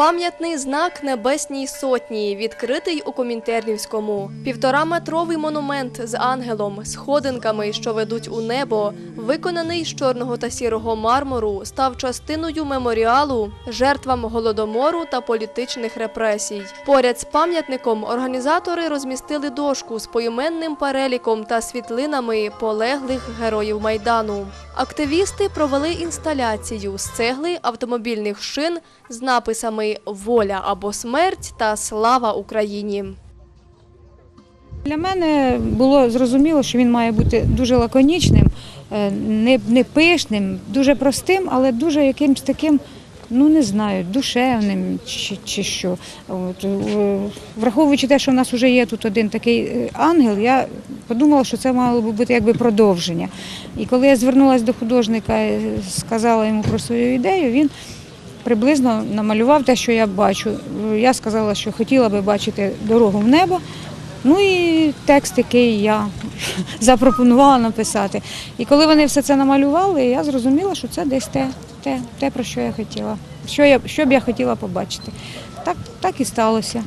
Пам'ятний знак Небесній Сотні, відкритий у Комінтернівському. Півтораметровий монумент з ангелом, сходинками, що ведуть у небо, виконаний з чорного та сірого мармуру, став частиною меморіалу жертвам голодомору та політичних репресій. Поряд з пам'ятником організатори розмістили дошку з поіменним переліком та світлинами полеглих героїв майдану. Активісти провели інсталяцію з цегли автомобільних шин з написами Воля або смерть та Слава Україні. Для мене було зрозуміло, що він має бути дуже лаконічним, е, не, пишним, дуже простим, але дуже якимсь таким, ну не знаю, душевним чи, чи що. От, е, враховуючи те, що в нас вже є тут один такий е, ангел, я подумала, що це мало би бути якби продовження. І коли я звернулася до художника і сказала йому про свою ідею, він приблизно намалював те, що я бачу. Я сказала, що хотіла би бачити дорогу в небо. Ну і текст, який я запропонувала написати. І коли вони все це намалювали, я зрозуміла, що це десь те, те, те про що я хотіла, що, я, що б я хотіла побачити. Так, так і сталося.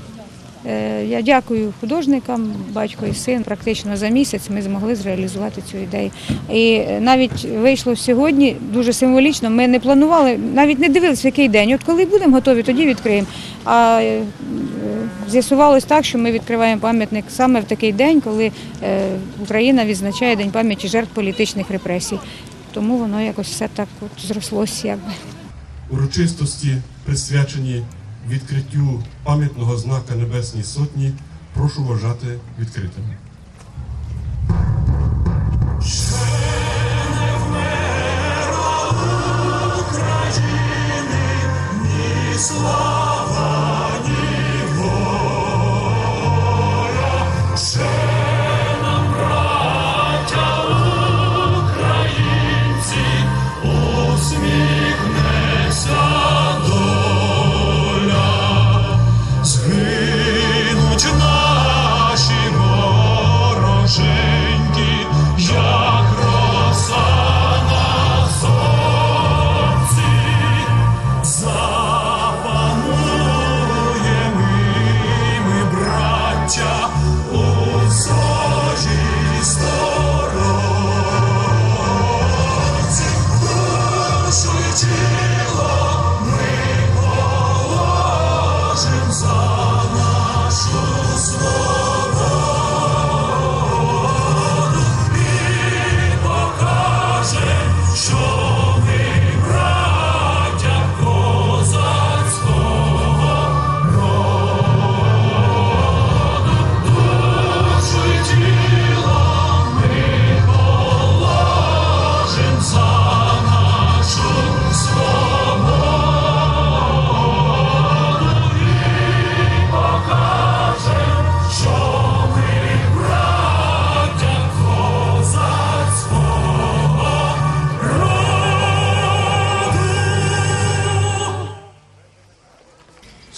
Е, Я дякую художникам, батько і син. Практично за місяць ми змогли зреалізувати цю ідею. І навіть вийшло сьогодні дуже символічно. Ми не планували, навіть не дивилися, який день. От коли будемо готові, тоді відкриємо. А е, з'ясувалось так, що ми відкриваємо пам'ятник саме в такий день, коли е, Україна відзначає День пам'яті жертв політичних репресій. Тому воно якось все так от зрослося. Якби. урочистості, присвячені відкриттю пам'ятного знака Небесній Сотні, прошу вважати відкритими.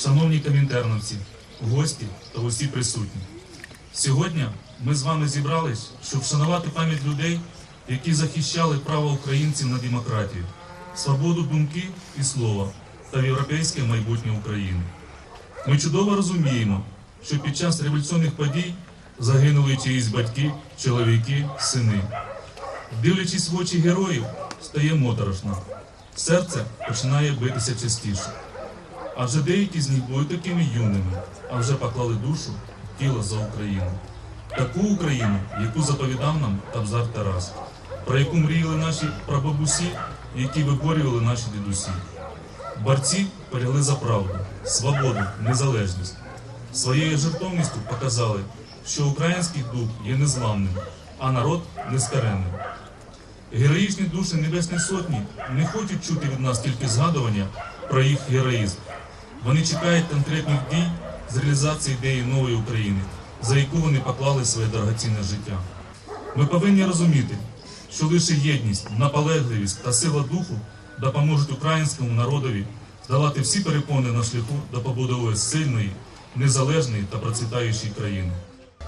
Шановні комінтерновці, гості та усі присутні. Сьогодні ми з вами зібрались, щоб вшанувати пам'ять людей, які захищали право українців на демократію, свободу думки і слова та європейське майбутнє України. Ми чудово розуміємо, що під час революційних подій загинули чиїсь батьки, чоловіки, сини. Дивлячись в очі героїв, стає моторошно. Серце починає битися частіше. Адже деякі з них були такими юними, а вже поклали душу, тіло за Україну. Таку Україну, яку заповідав нам Табзар Тарас, про яку мріяли наші прабабусі, які виборювали наші дідусі. Борці полягли за правду, свободу, незалежність. Своєю жертовністю показали, що український дух є незламним, а народ нескаренним. Героїчні душі Небесної Сотні не хочуть чути від нас тільки згадування про їх героїзм. Вони чекають конкретних дій з реалізації ідеї нової України, за яку вони поклали своє дорогоцінне життя. Ми повинні розуміти, що лише єдність, наполегливість та сила духу допоможуть українському народові здолати всі перепони на шляху до побудови сильної, незалежної та процвітаючої країни.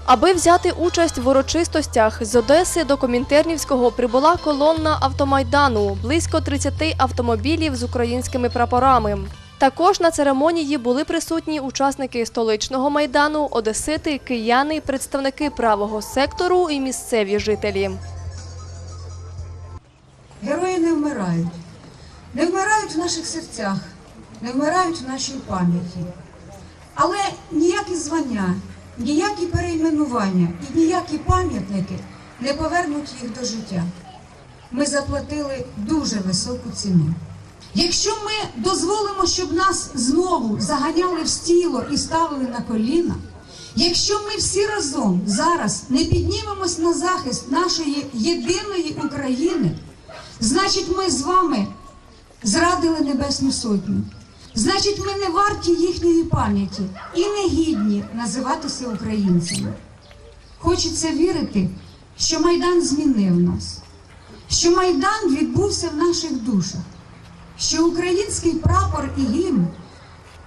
Аби взяти участь в урочистостях, з Одеси до Комінтернівського прибула колонна автомайдану, близько 30 автомобілів з українськими прапорами. Також на церемонії були присутні учасники столичного майдану, одесити, кияни, представники правого сектору і місцеві жителі. Герої не вмирають. Не вмирають в наших серцях, не вмирають в нашій пам'яті. Але ніякі звання, ніякі перейменування і ніякі пам'ятники не повернуть їх до життя. Ми заплатили дуже високу ціну. Якщо ми дозволимо, щоб нас знову заганяли в стіло і ставили на коліна, якщо ми всі разом зараз не піднімемось на захист нашої єдиної України, значить ми з вами зрадили Небесну Сотню. Значить, ми не варті їхньої пам'яті і не гідні називатися українцями. Хочеться вірити, що Майдан змінив нас, що Майдан відбувся в наших душах, що український прапор і гімн,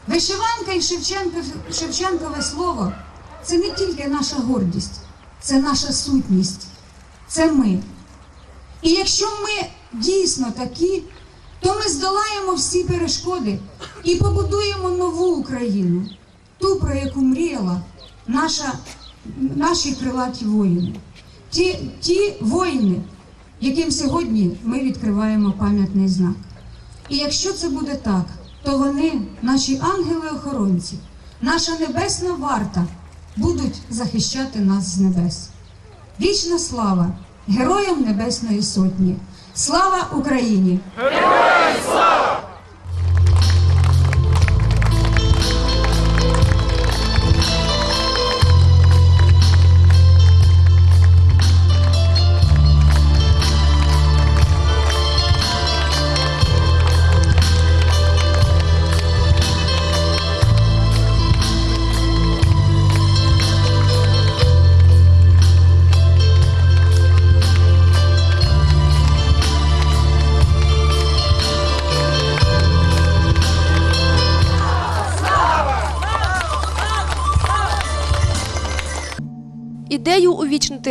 вишиванка і Шевченко, Шевченкове слово це не тільки наша гордість, це наша сутність, це ми. І якщо ми дійсно такі, то ми здолаємо всі перешкоди і побудуємо нову Україну, ту, про яку мріяла наша, наші крилаті воїни. Ті, ті воїни, яким сьогодні ми відкриваємо пам'ятний знак. І якщо це буде так, то вони, наші ангели-охоронці, наша небесна варта, будуть захищати нас з небес. Вічна слава Героям Небесної Сотні! Слава Україні!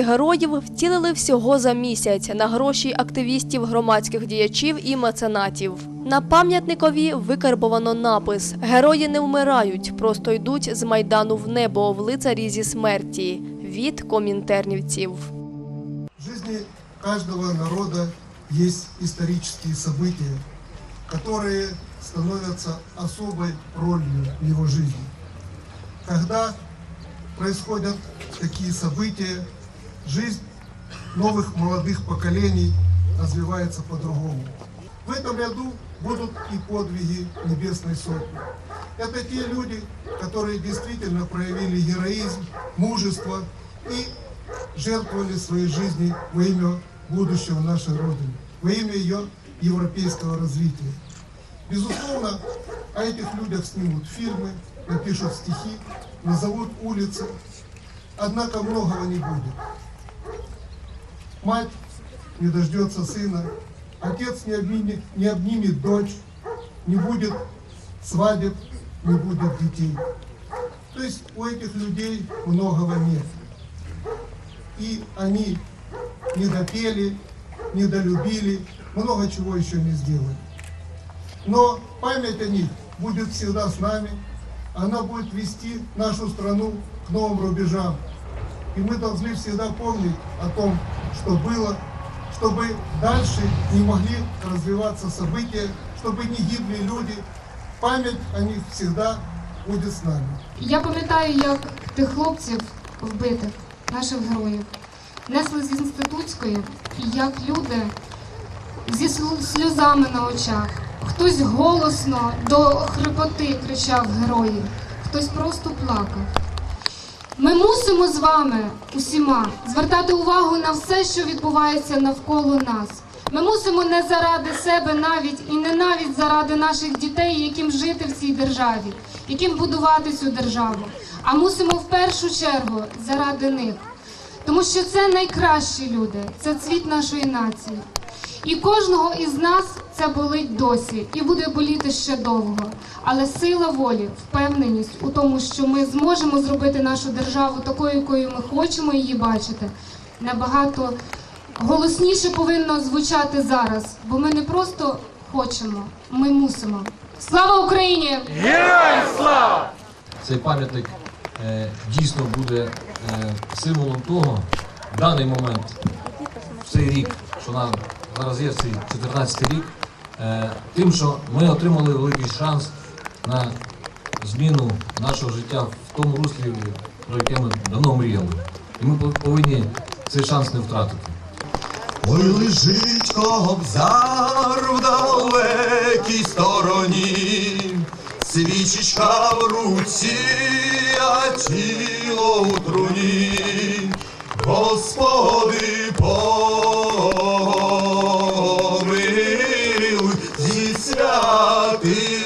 героїв втілили всього за місяць на гроші активістів, громадських діячів і меценатів. На пам'ятникові викарбовано напис: Герої не вмирають, просто йдуть з майдану в небо в лицарі зі смерті від комінтернівців. В жизни каждого народа есть исторические события, которые становятся особой ролью в его жизни. Когда происходят такие события, жизнь новых молодых поколений развивается по-другому. В этом году будут и подвиги Небесной Сотни. Это те люди, которые действительно проявили героизм, мужество и жертвовали своей жизнью во имя будущего нашей Родины, во имя ее европейского развития. Безусловно, о этих людях снимут фильмы, напишут стихи, назовут улицы, однако многого не будет. Мать не дождется сына, отец не обнимет, не обнимет дочь, не будет свадеб, не будет детей. То есть у этих людей многого нет. И они не допели, не долюбили, много чего еще не сделали. Но память о них будет всегда с нами, она будет вести нашу страну к новым рубежам. И мы должны всегда помнить о том, что было, чтобы дальше не могли развиваться события, чтобы не гибли люди. Память о них всегда будет с нами. Я пам'ятаю, як тих хлопців вбитих, наших героїв, несли з інститутської, і як люди зі слю- сльозами на очах, хтось голосно до хрипоти кричав героїв, хтось просто плакав. Ми мусимо з вами усіма звертати увагу на все, що відбувається навколо нас. Ми мусимо не заради себе навіть і не навіть заради наших дітей, яким жити в цій державі, яким будувати цю державу. А мусимо в першу чергу заради них. Тому що це найкращі люди, це цвіт нашої нації. І кожного із нас це болить досі і буде боліти ще довго. Але сила волі, впевненість у тому, що ми зможемо зробити нашу державу такою, якою ми хочемо її бачити, набагато голосніше повинно звучати зараз, бо ми не просто хочемо, ми мусимо. Слава Україні! Цей пам'ятник е, дійсно буде е, символом того, в даний момент, в цей рік, що нам зараз є цей 14 рік, тим, що ми отримали великий шанс на зміну нашого життя в тому руслі, про яке ми давно мріяли. І ми повинні цей шанс не втратити. Ой, лежить кобзар в далекій стороні, свічечка в руці, а тіло у труні. Господи, помилуй Peace.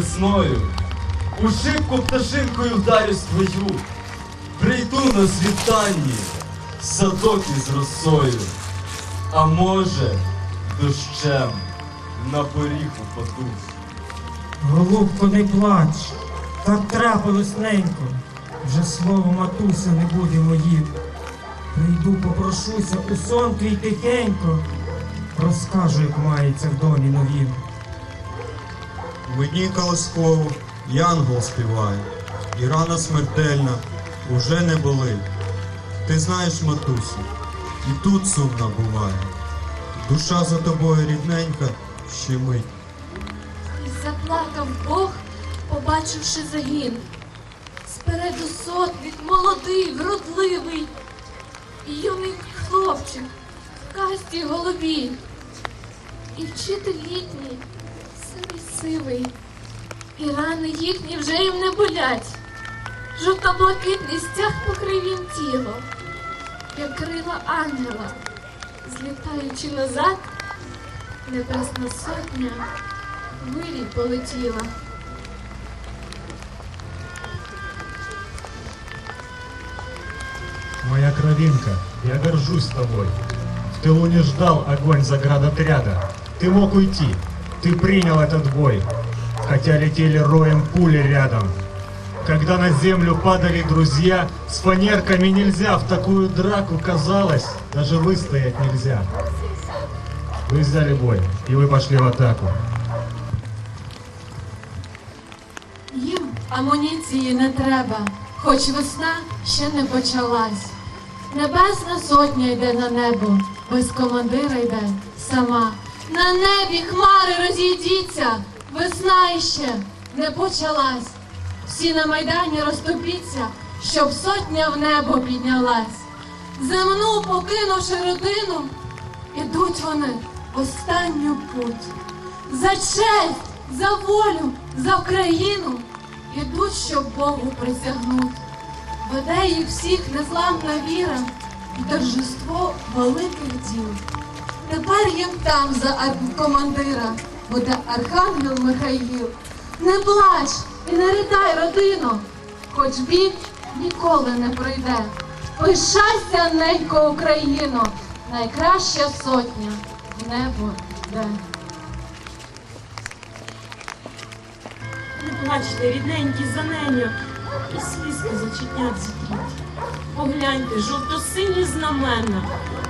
Весною. У шибку пташинкою вдарюсь твою. Прийду на світанні, садок із росою. А може, дощем на поріг упаду. Голубко, не плач, так трапилось ненько. Вже слово матуся не буде моїм. Прийду, попрошуся у сон твій тихенько. Розкажу, як мається в домі новім. Мені колосково янгол співає, і рана смертельна уже не болить. Ти знаєш, матусю, і тут сумна буває. Душа за тобою рідненька щемить. І заплакав Бог, побачивши загін. Спереду сотник, молодий, вродливий, і юний хлопчик в касті голові. І вчитель літній, самий сивий, і рани їхні вже їм не болять. Жовто-блакитний стяг покрив їм тіло, як крила ангела, злітаючи назад, небесна сотня вирій полетіла. Моя кровинка, я горжусь тобой. В тылу не ждал огонь заградотряда. Ты мог уйти, ты принял этот бой, хотя летели роем пули рядом. Когда на землю падали друзья, с фанерками нельзя, в такую драку казалось, даже выстоять нельзя. Вы взяли бой, и вы пошли в атаку. Їм амуніції не треба, хоч весна ще не почалась. Небесна сотня йде на небо, без командира йде сама. На небі хмари розійдіться, весна іще не почалась. Всі на майдані розтопіться, щоб сотня в небо піднялась. Земну покинувши родину, ідуть вони останню путь. За честь, за волю, за Україну ідуть, щоб Богу присягнуть. Веде їх всіх незламна віра і торжество великих діл. Тепер їм там за командира буде архангел Михаїл. Не плач і не ридай, родино, хоч бід ніколи не пройде. Пишайся, ненько Україно, найкраща сотня в небо йде. Не плачте, рідненькі за неню, і слізки зачетнять зітріть. Погляньте, жовто-сині знамена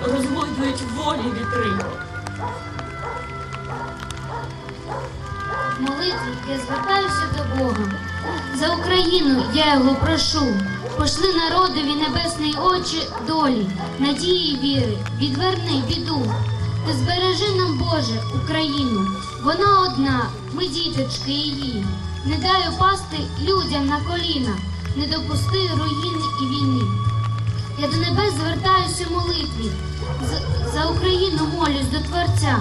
розгойдують волі вітри. В молитві я звертаюся до Бога. За Україну я його прошу. Пошли народові небесний очі долі, надії віри, відверни біду. Ти збережи нам, Боже, Україну. Вона одна, ми діточки її. Не дай упасти людям на коліна, не допусти руїни і війни. Я до небес звертаюся молитві, за Україну молюсь до Творця.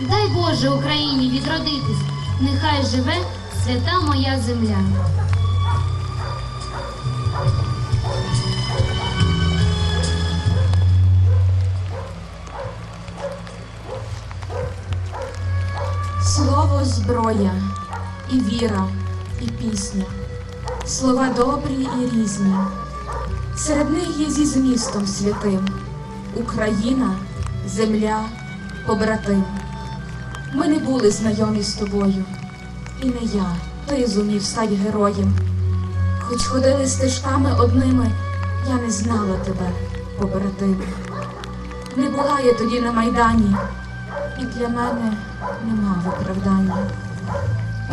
Дай Боже Україні відродитись, нехай живе свята моя земля. Слово зброя, і віра, і пісня, слова добрі і різні. Серед них є зі змістом святим Україна, земля, побратим. Ми не були знайомі з тобою, і не я, ти зумів стать героєм. Хоч ходили стежками одними, я не знала тебе, побратим. Не була я тоді на майдані, і для мене нема виправдання.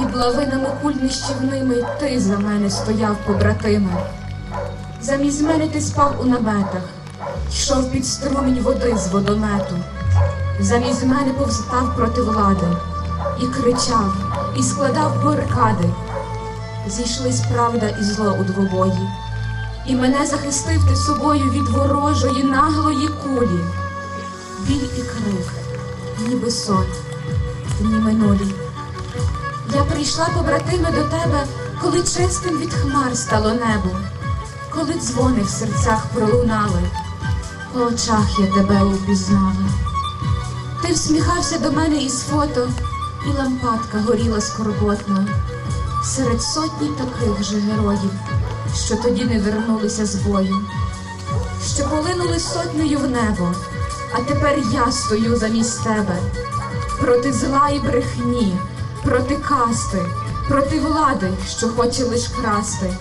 Під лавинами куль нищівними ти за мене стояв, побратиме. Замість мене ти спав у наметах, йшов під струмінь води з водомету. Замість мене повстав проти влади і кричав, і складав барикади. Зійшлись правда і зло у двобої, і мене захистив ти собою від ворожої наглої кулі. Біль і крик, ніби сон, дні минулі. Я прийшла, побратиме, до тебе, коли чистим від хмар стало небо, коли дзвони в серцях пролунали, по очах я тебе упізнала. Ти всміхався до мене із фото, і лампадка горіла скорботно. Серед сотні таких же героїв, що тоді не вернулися з бою, що полинули сотнею в небо, а тепер я стою замість тебе проти зла і брехні, проти касти, проти влади, що хоче лиш красти,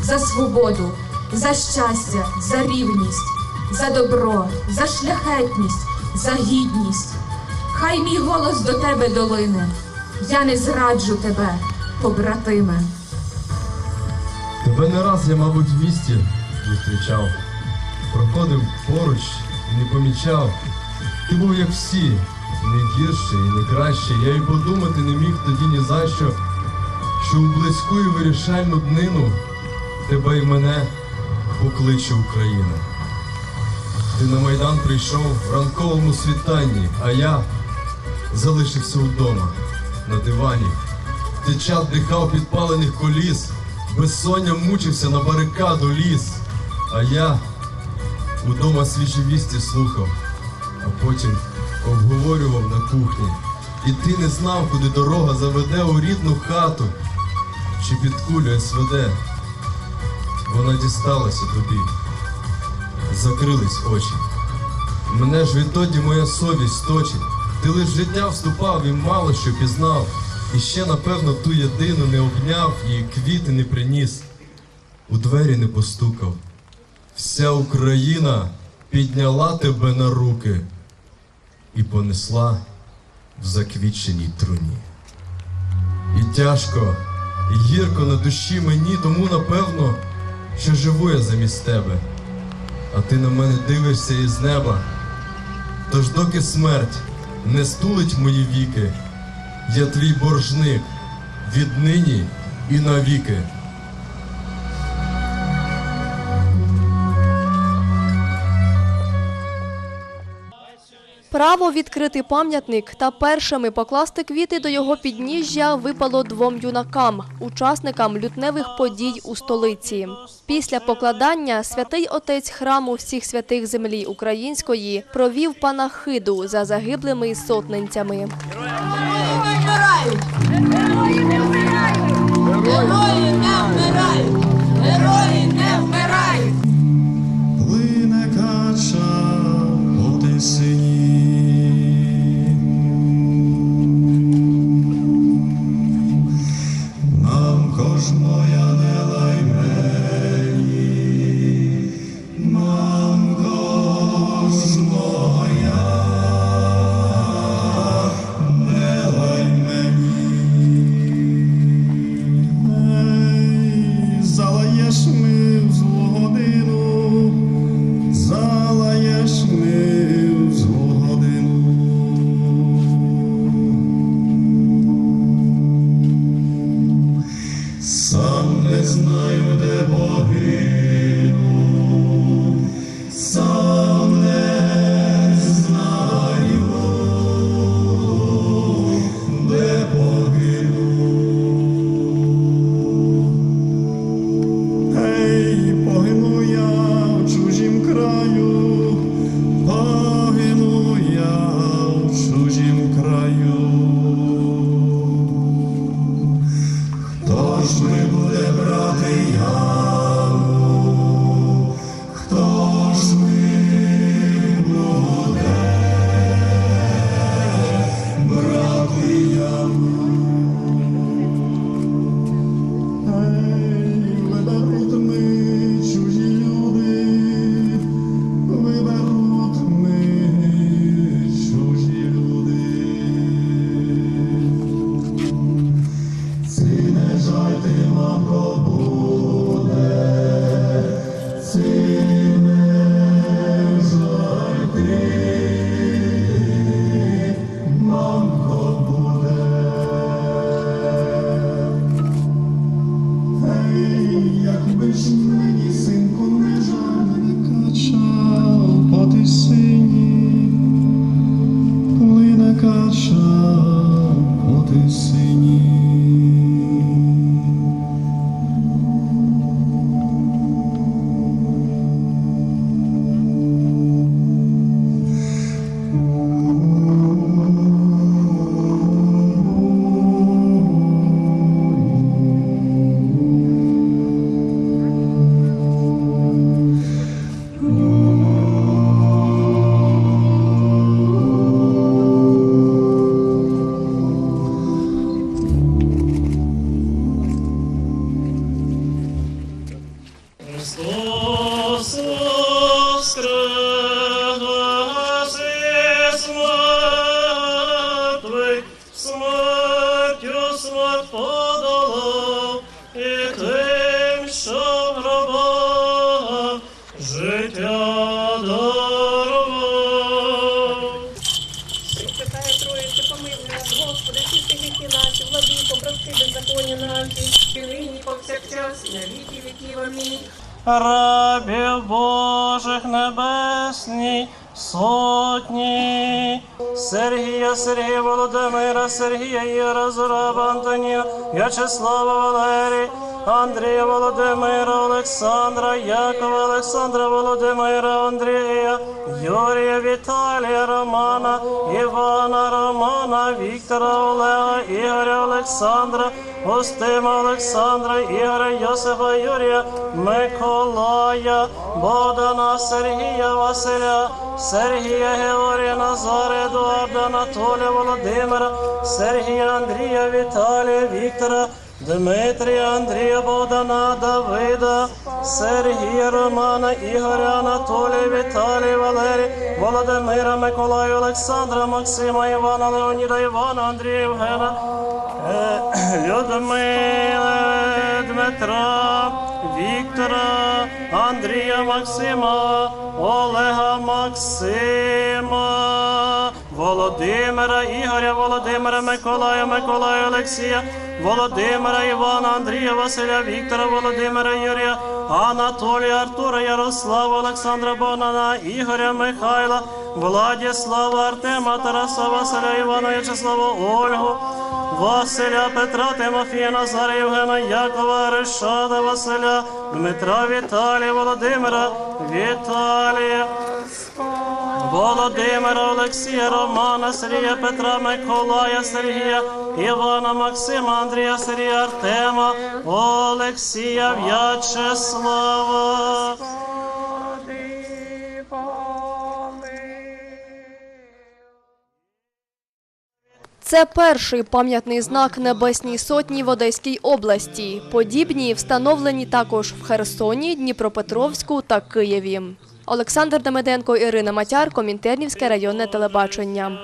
за свободу, за щастя, за рівність, за добро, за шляхетність, за гідність. Хай мій голос до тебе долине, я не зраджу тебе, побратиме. Тебе не раз я, мабуть, в місті зустрічав. Проходив поруч і не помічав. Ти був як всі, не гірший і не кращий. Я й подумати не міг тоді ні за що, що у близьку і вирішальну днину тебе і мене покличе Україна. Ти на Майдан прийшов в ранковому світанні, а я залишився вдома на дивані. Ти чад дихав підпалених коліс, безсоння мучився на барикаду ліз, а я удома свіжі вісті слухав, а потім обговорював на кухні. І ти не знав, куди дорога заведе у рідну хату, чи під кулю СВД. Вона дісталася тобі, закрились очі. Мене ж відтоді моя совість точить. Ти лиш життя вступав і мало що пізнав. І ще, напевно, ту єдину не обняв і квіти не приніс, у двері не постукав. Вся Україна підняла тебе на руки і понесла в заквітченій труні. І тяжко, і гірко на душі мені, тому напевно, що живу я замість тебе, а ти на мене дивишся із неба. Тож доки смерть не стулить мої віки, я твій боржник віднині і навіки. Право відкрити пам'ятник та першими покласти квіти до його підніжжя випало двом юнакам, учасникам лютневих подій у столиці. Після покладання святий отець храму всіх святих землі української провів панахиду за загиблими сотненцями. вмирають! Герої не вмирають! Герої не вмирають! Небесній сотні. Сергія, Сергія Володимира, Сергія Іра, Зураба, Антонія, В'ячеслава Валерій, Андрія Володимира, Олександра, Якова, Олександра Володимира, Андрія, Юрія, Віталія, Романа, Івана, Романа, Віктора, Олега, Ігоря, Олександра, Устима, Олександра, Ігоря, Йосифа, Юрія, Миколая, Богдана, Сергія, Василя, Сергія, Георгія, Назара, Едуарда, Анатолія, Володимира, Сергія, Андрія, Віталія, Віктора, Дмитрія, Андрія, Богдана, Давида, Сергія, Романа, Ігоря, Анатолія, Віталія, Валерія, Володимира, Миколая, Олександра, Максима, Івана, Леоніда, Івана, Андрія, Євгена, е, Людмила, Дмитра, Віктора, Андрія, Максима, Олега, Максима, Володимира, Ігоря, Володимира, Миколая, Миколая, Олексія, Володимира, Івана, Андрія, Василя, Віктора, Володимира, Юрія, Анатолія, Артура, Ярослава, Олександра, Богдана, Ігоря, Михайла, Владіслава, Артема, Тараса, Василя, Івана, В'ячеслава, Ольгу, Василя, Петра, Тимофія, Назара, Євгена, Якова, Решада, Василя, Дмитра, Віталія, Володимира, Віталія. Володимира, Олексія, Романа, Сергія, Петра, Миколая, Сергія, Івана, Максима, Андрія, Сергія, Артема, Олексія, В'ячеслава. Це перший пам'ятний знак Небесній сотні в Одеській області. Подібні встановлені також в Херсоні, Дніпропетровську та Києві. Олександр Демеденко, Ірина Матяр, Комінтернівське районне телебачення.